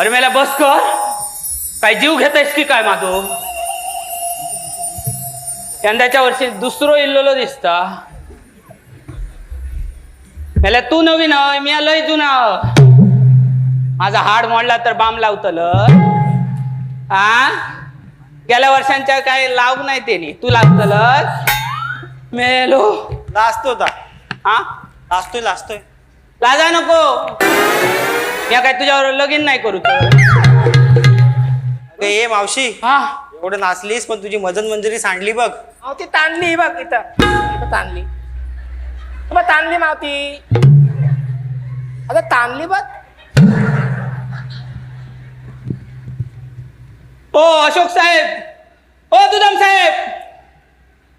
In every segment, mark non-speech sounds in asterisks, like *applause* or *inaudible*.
अरे मला बस कर. काय जीव घेतायस की काय माझो यंदाच्या वर्षी दुसरो इल्लोलो दिसता. मला तू नवीन हय मी लय जुना. माझा हाड मोडला तर बाम लावतल. हा गेल्या वर्षांच्या काय लावू नाही तेनी तू लावतलच मेलो. लाजतो ता हा लाजतोय लाजतोय. लाजा नको. या काय तुझ्यावर लगीन नाही करू तर? ए मावशी. हा? एवढं नाचलीस पण तुझी मजन मंजरी सांडली बघ. अहो ती ताणली बघ इथं. इथं ताणली. बघ ताणली मावती. आता ताणली बघ. ओ अशोक साहेब. ओ दुदम साहेब.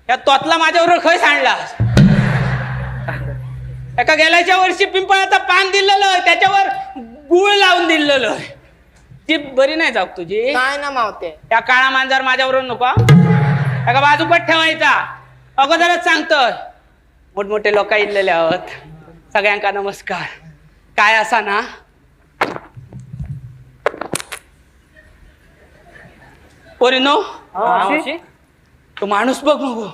या तोतला माझ्यावर खय सांडला? एका गेल्याच्या वर्षी पिंपळाचं पान दिलेलं त्याच्यावर गुळ लावून दिलेलं ती बरी नाही जाऊ तुझी. नाही ना मावते. त्या काळा मांजर माझ्याबरोबर नको हा? एका बाजूपट ठेवायचा. अगोदरच सांगतोय. मोठमोठे लोक इल्लेले आहोत. सगळ्यांका नमस्कार. काय असा ना? पोरीनो? तो माणूस बघ मग.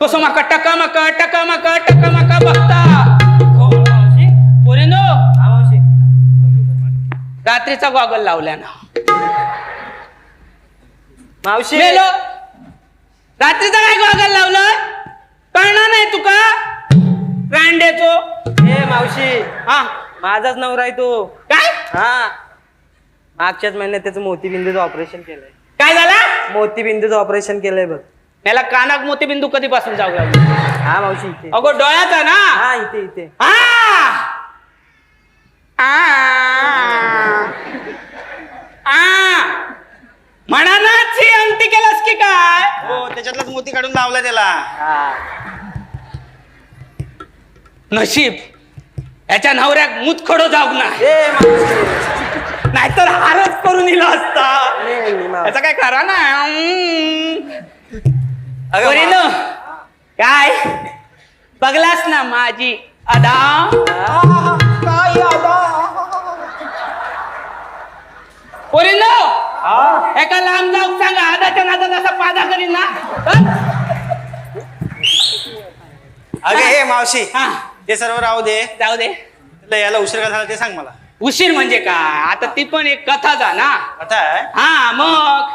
कसं माका टका माका टका माका टका माका बघता. रात्रीचा गॉगल लावल्या ना. मावशी. मेलो रात्रीचा काय गॉगल लावलं कळणार नाही तुका? रांडेचो ए मावशी. हा. माझाच नवरा आहे तो. काय? हा. मागच्याच महिन्यात त्याचं मोतीबिंदूचं ऑपरेशन केलंय. काय झाला? मोतीबिंदूचं ऑपरेशन केलंय बघ. याला कानाक मोतीबिंदू कधीपासून जाऊ लागली? हा मावशी इथे. अगो डोळ्याचा ना? हा इथे इथे. आ! आ! आ! म्हणा ना ची अंगठी केलास की काय? हो त्याच्यातलाच मोती काढून लावला त्याला. नशीब याच्या नवऱ्याक मुतखडो जाऊ ना ए मावशी. नाहीतर हारच करून इला असता. मावशी. याचा काय खरा ना. पोरीनो, काय? बघलास ना माझी अदा? पोरीनो एका लांब जाऊ सांगा आदाच्या नादात असा पादा करीन ना. हं? अगं ए मावशी हा. ते सर्व राहू दे. जाऊ दे. याला उशीर का झाला ते सांग मला. उशीर म्हणजे काय? आता ती पण एक कथा जा ना. आता आहे? हा मग.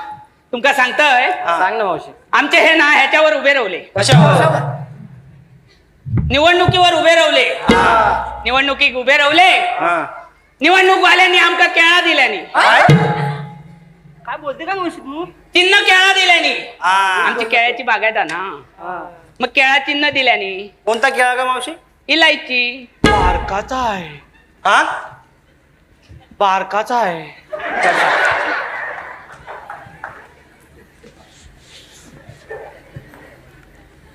तुमका सांगतय? हा. सांग ना मावशी. आमचे हे ना ह्याच्यावर उभे रावले कशावर? निवडणुकीवर उभे रावले निवडणुकीत उभे रावले हा. निवडणूक वाल्यांनी आमका केळा दिल्यानी. काय बोलते का चिन्ह केळा दिल्यानी. हा. आमची केळ्याची बागायत आहे ना. मग केळा चिन्ह दिल्यानी. कोणता केळा का मावशी? इलायची. बारकाचा आहे. हा? बारकाचा आहे.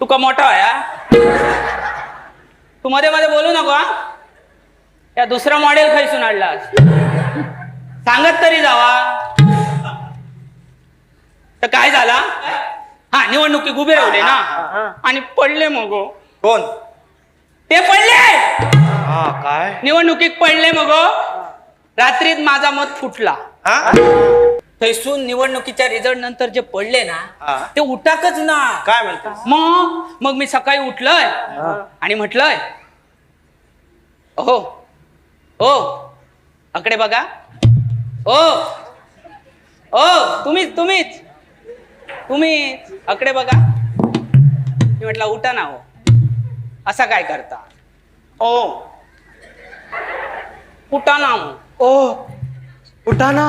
तुका मोठा आहे हा? तू मध्ये मध्ये बोलू नको हा? या दुसरा मॉडेल खैसून आणलास सांगत तरी जावा. तर काय झाला? हा निवडणुकी उभे राहिले ना? आणि पडले मग हो. कोण? ते पडले! हा काय? निवडणुकीत पडले मग हो. रात्रीत माझा मत फुटला. हा? थैसून निवडणुकीच्या रिझल्ट नंतर जे पडले ना. ते उठाकच ना. काय म्हणतेस मग? मग मी सकाळी उठलोय आणि म्हटलंय हो हो अकडे बघा. ओ ओ तुम्हीच तुम्हीच तुम्हीच अकडे बघा. मी म्हटलं उठा ना हो. असा काय करता? ओ. उठा ना हो. ओ उठा ना.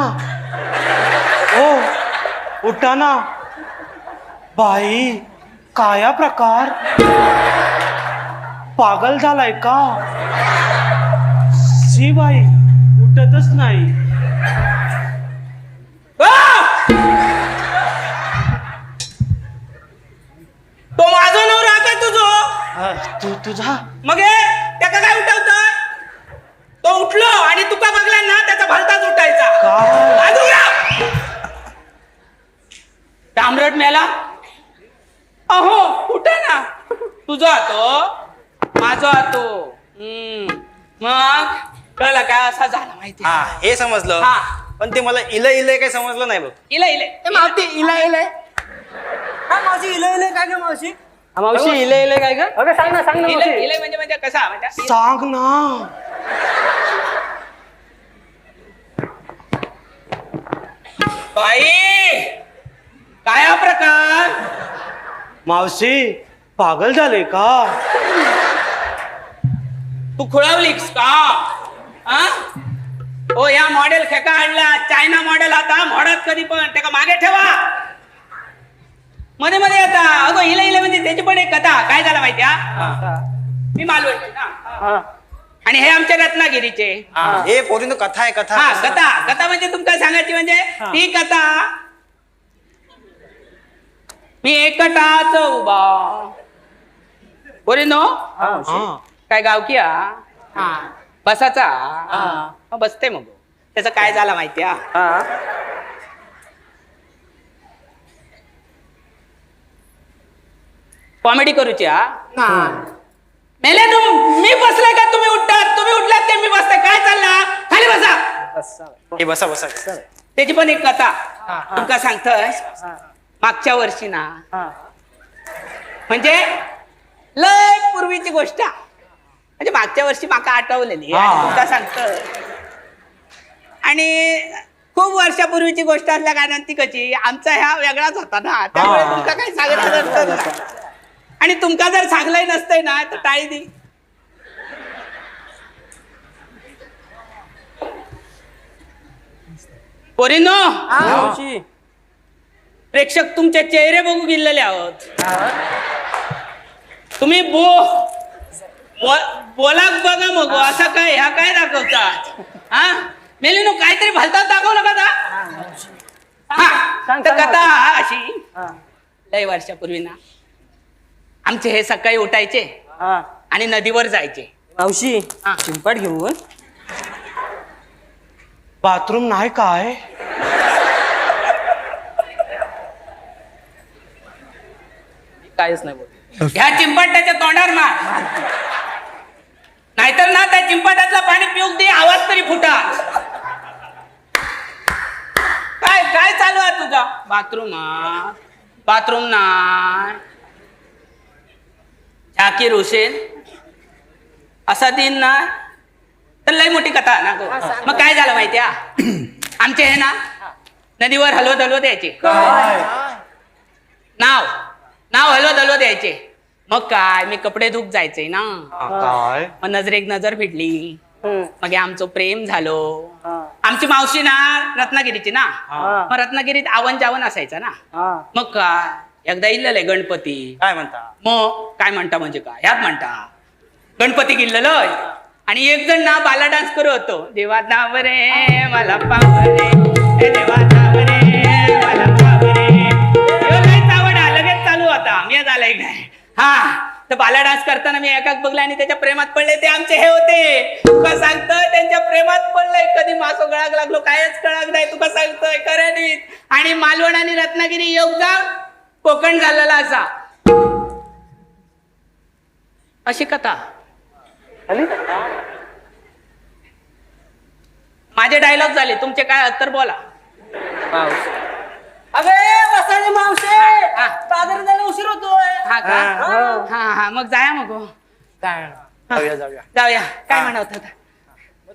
ओ उठा ना. बाई काया प्रकार? पागल झालाय का? शी बाई उठतच नाही. तो माझा नवरा काय तुझो? तू तुझा? मग हे त्याका काय उठवतोय तो उठलो आणि तुका बघला ना त्याचा भलताच उठायचा काय बाजूला तांबरट मेला अहो उठा ना तुझा तो माझा तो हम्म. मग? कळलं काय असा झाला माहिती. हा हे समजलं. हा. पण ते मला इलय इलय काही समजलं नाही बघ. इले इले. मावती इला इले. मावशी इलय इलय काय ग मावशी? मावशी इलय इलय काय ग? अगं सांग ना सांग ना इले मावशी. इले म्हणजे म्हणजे कसा म्हणजे सांग ना. बाई काय हा प्रकार? मावशी पागल झाले का? तू खुळवलीस का? हा? हो या मॉडेल खेका आणला. चायना मॉडेल आता. मॉडत कधी पण. त्याला मागे ठेवा. मध्ये मध्ये आता. अगो इले इले म्हणजे त्याची पण एक कथा. काय झालं माहिती हा? मी मालवणी ना आणि हे आमच्या रत्नागिरीचे. हे. पोरीनो कथा आहे कथा. हा कथा. कथा म्हणजे तुमका सांगायची म्हणजे ती कथा. मी एकटाच उभा. बोले नो? हा काय गावकी हा. बसाचा? हा, बसते मग. त्याचं काय झालं माहिती हा? कॉमेडी करूची हा? मेले तुम मी बसलाय का तुम्ही उठतात? तुम्ही उठलात ते मी बसताय काय चालला? खाली बसा. हे बसा बसा. त्याची पण एक कथा. तुमका सांगतोय मागच्या वर्षी ना. म्हणजे लय पूर्वीची गोष्ट हा. म्हणजे मागच्या वर्षी माका आठवलेली आणि हा. तुमका सांगतोय आणि खूप वर्षापूर्वीची गोष्ट असल्या कारणाने ती कशी आमचा ह्या वेगळाच होता ना त्यामुळे हा. तुमका काही सांगितलं नसतं ना. आणि तुमका जर सांगलंय नसतंय ना तर टाळी दे पोरीनो मावशी प्रेक्षक तुमचे चेहरे बघू गेलेले आहोत तुम्ही बो बो- बोलाक बघा मग असं काय ह्या काय दाखवतात हा? मेलीनो काहीतरी भलतात दाखवलं का आता? हा तर कथा हा अशी. लय वर्षापूर्वी ना आमचे हे सकाळी उठायचे आणि नदीवर जायचे. मावशी. चिंपाट घेऊन बाथरूम नाही काय? काहीच नाही बोल ह्या चिंपाट्याच्या तोंडावर मार. नाहीतर ना त्या चिंपाट्यातलं पाणी पिऊक दे आवाज तरी फुटा. काय काय चालू आहे तुझा? बाथरूम बाथरूम नाही. झाकीर हुसेन असा दिन ना तर लय मोठी कथा ना गो. मग काय झालं माहितीये? *coughs* आमचे हे ना नदीवर हलवत हलवत यायचे. नाव नाव हलवत हलवत यायचे. मग काय? मी कपडे धुक जायचे ना. काय? मग नजरेक नजर भिडली मग आमचं प्रेम झालो. आमची मावशी ना रत्नागिरीची ना? मग रत्नागिरीत आवन जावन असायचं ना? मग काय? एकदा इल्लले गणपती. काय म्हणता? मग काय म्हणता म्हणजे काय? ह्यात म्हणता गणपती गेलेलो आणि एक जण ना बाला डान्स करत होतो. देवा नाव रे मला पाव रे हे देवा नाव तर बाला डान्स करताना मी एकाच बघला आणि त्याच्या प्रेमात पडले. ते आमचे हे होते. तुका सांगतोय त्यांच्या प्रेमात पडलंय. कधी मासो गळाक लागलो कायच कळाक नाही तुका सांगतोय खऱ्यानीच आणि मालवण आणि रत्नागिरी योग जाऊन कोकण झालेला असा. अशी कथा. माझे डायलॉग झाले. तुमचे काय उत्तर बोला. अगे वसाने मावशे! हा. बाजार जायला उशीर होतोय. हा का? हा हा. मग जाया मग हो. जाऊया जाऊया. जाऊया. काय म्हणत होता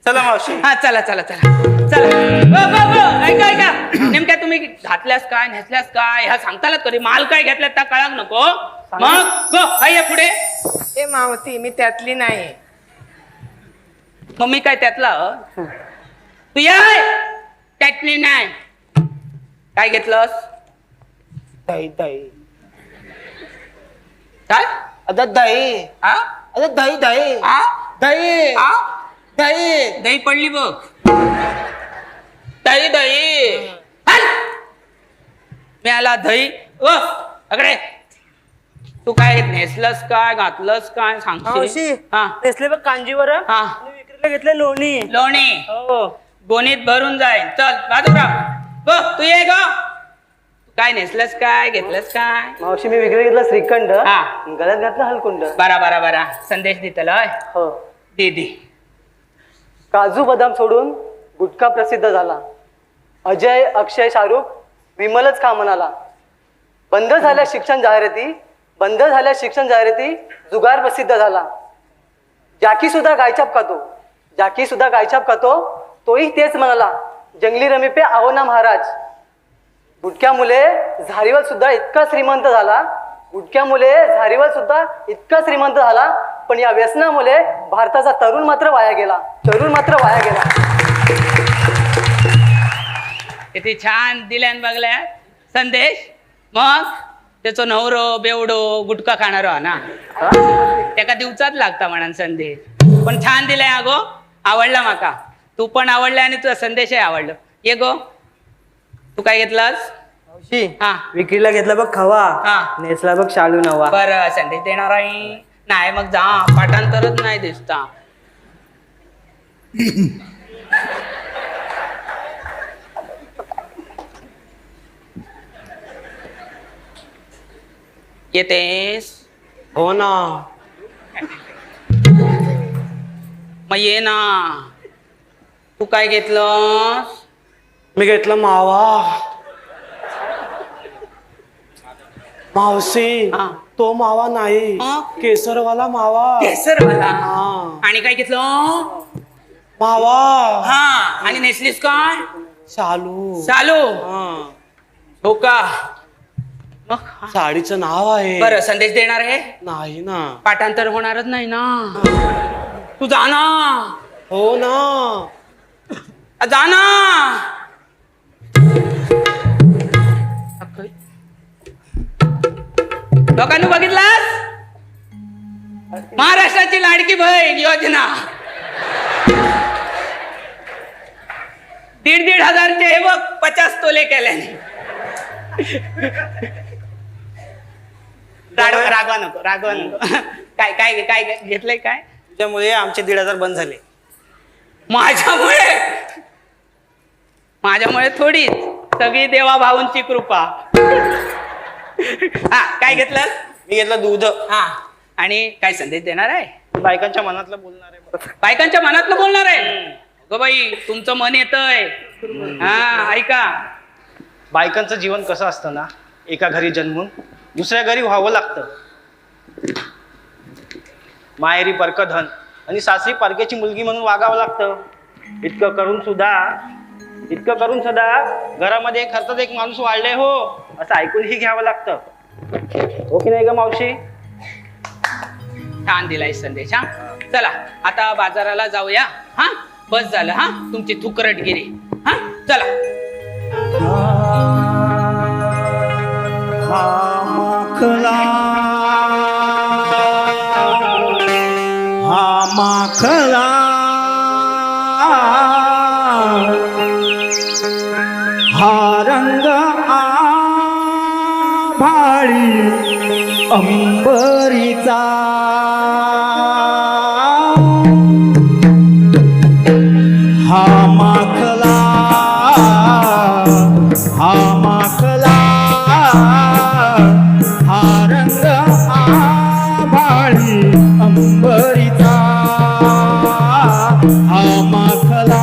चला मावशी. हा चला चला चला. चला. ब, ब, ब, ऐका ऐका. नेमक्या तुम्ही घातल्यास काय नेसल्यास काय? ह्या सांगतालात कधी? माल काय घेतल्यात त्या कळाक नको मग गो काय आहे पुढे. ए मावती मी त्यातली नाही. मग मी काय त्यातला तू या त्यातली नाही. काय घेतलंस? दही दही. काय? आता दही. हा आता दही दही. हा दही. हा दही. दही पडली बघ. दही दही. हल! मी आला दही. ओ अकडे तू काय नेसलंस काय घातलंस काय मावशी सांगशील हा. नेसले बघ कांजीवर. हा. विक्रीला घेतले लोणी. लोणी. हो. गोणीत भरून जाईल चल बाजूराव तू ये ग. काय नेसलंस काय घेतलंस काय? मावशी मी विक्री घेतला श्रीखंड. हा. गळ्यात घातला हलकुंड. बरा बरा बरा. संदेश दितलय हो. दे दे. काजू बदाम सोडून गुटखा प्रसिद्ध झाला. अजय अक्षय शाहरुख विमलच का म्हणाला. बंद झाल्या शिक्षण जाहिराती बंद झाल्या शिक्षण जाहिराती जुगार प्रसिद्ध झाला. जाकी सुद्धा गायछाप खातो. जाकी सुद्धा गायछाप खातो तोही तेच म्हणाला. जंगली रमी पे आओ ना महाराज. गुटक्या मुले झारीवल सुद्धा इतका श्रीमंत झाला. गुटक्या मुले झारीवल सुद्धा इतका श्रीमंत झाला पण या व्यसनामुळे भारताचा तरुण मात्र वाया गेला. तरुण मात्र वाया गेला. किती छान दिल्यान बघल्या. संदेश मग त्याचो नवरो बेवडो गुटखा खाणारो हा ना? त्याका दिवचाच लागता म्हणा संदेश. पण छान दिलाय अगो. आवडला माका. तू पण आवडला आणि तुझा संदेशही आवडलो. ये गो. तू काय घेतलास? मावशी हा. विक्रीला घेतला बघ खवा. हा. नेसला बघ शालू नवा बरं संदेश देणार आहे. नाही मग जा. पाठांतरच नाही दिसता. येतेस? हो ना. मग ये ना. तू काय घेतलंस? मी घेतलं मावा. मावशी हा. तो मावा नाही. हा? केसरवाला मावा. केसर मला हा. आणि काय घेतलं? मावा. हा. आणि नेसलीस काय? शालू. चालू हा. हो का? मग. साडीचं नाव आहे. बरं संदेश देणार आहे? नाही ना. पाठांतर होणारच नाही ना? तू जा ना. हो ना. जा ना लोकांनी बघितलास? महाराष्ट्राची लाडकी बहीण योजना. दीड दीड हजारचे हे बघ पचास तोले केल्याने. रागवा नको रागवा नको. काय काय काय काय घेतलंय काय? त्यामुळे आमचे दीड हजार बंद झाले. माझ्यामुळे? माझ्यामुळे थोडीच. सगळी देवा भाऊंची कृपा. हा काय घेतलं? मी घेतलं दूध. हा. आणि काय संदेश देणार आहे? बायकांच्या मनातलं बोलणार आहे बायकांच्या मनातलं बोलणार आहे? ग बाई तुमचं मन येतंय. हा ऐका. बायकांचं जीवन कसं असतं ना एका घरी जन्मून दुसऱ्या घरी व्हावं लागतं. माहेरी परक धन आणि सासरी परक्याची मुलगी म्हणून वागावं लागतं. इतकं करून सुद्धा इतकं करून सदा घरामध्ये खर्चात एक माणूस वाढले हो असं ऐकूनही घ्यावं लागतं. हो की नाही ग मावशी? छान दिलाय संदेश हा? चला आता बाजाराला जाऊया. हा? बस झालं हा? तुमची थुकरटगिरी. हा? चला. माखला हा माखला काळी अंबरीचा. हा माखला हा माखला हा रंग आभाळी अंबरीचा. हा माखला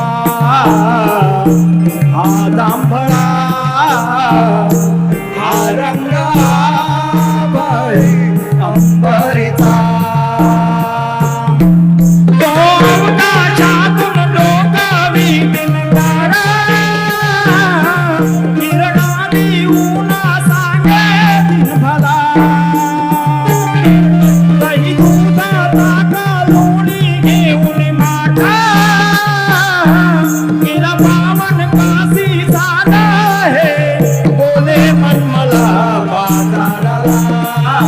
हा जांभळा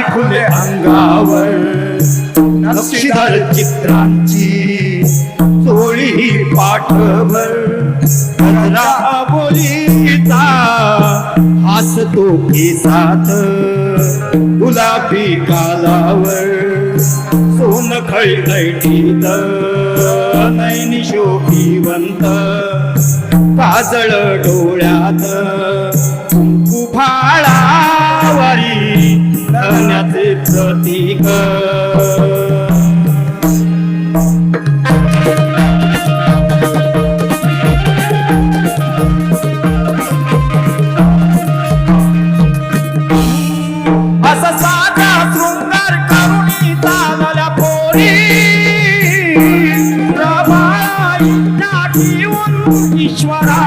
बाळी खुले अंगावर नक्षीदार चित्रांची चोळी ही पाठभर गजरा बोलीचा हसतो केसात गुलाबी कालावर सोन खळखळीत नैनी शोभिवंत काजळ डोळ्यात. कुंकू करण्याचे प्रतीक. असा साधा ईश्वरा.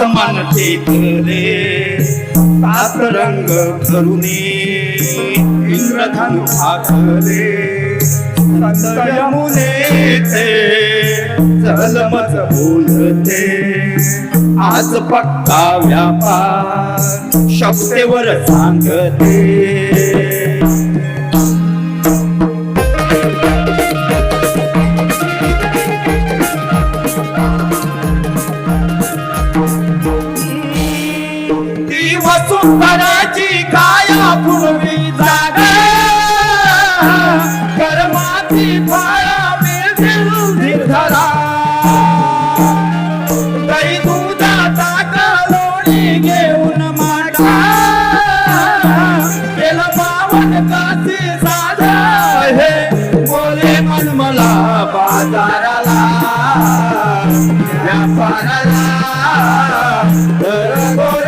आसमान टेकले फुले सात रंग करुणे इंद्रधनु आखले संत यमुनेचे जलमच बोलते. आज पक्का व्यापार शब्देवर सांगते. व्यापाराला दर